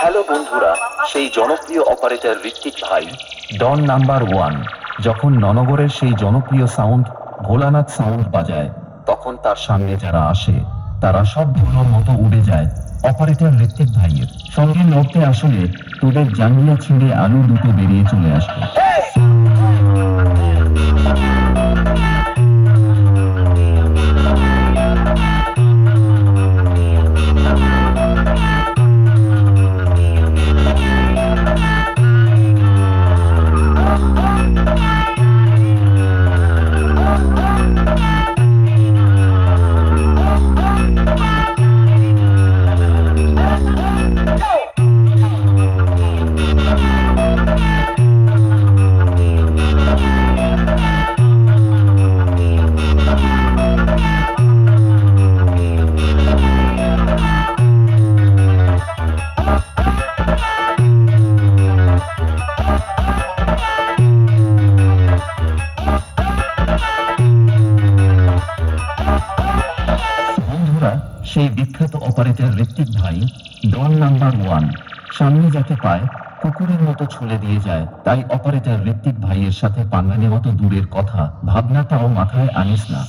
Hello বন্ধুরা, সেই জনপ্রিয় অপারেটর ঋত্বিক ভাই। ডন নাম্বার ওয়ান যখন ননগরের সেই জনপ্রিয় সাউন্ড ভোলানাথ সাউন্ড বাজায়, তখন তার সামনে যারা আসে, তারা সব ধুলোর মতো উড়ে যায়। অপারেটর ঋত্বিক ভাইয়ের সঙ্গে লড়তে আসলে তোদের জাঙ্গিয়া ছিঁড়ে আলু দুটো বেরিয়ে চলে আসবে। বিখ্যাত অপারেটর ঋত্বিক ভাই ডন নাম্বার ওয়ান। সামনে যাতে পায়, কুকুরের মতো ছুলে দিয়ে যায়। তাই অপারেটর ঋত্বিক ভাইয়ের সাথে পাঙ্গা নেওয়া তো দূরের কথা, ভাবনাটাও মাথায় আনিস না।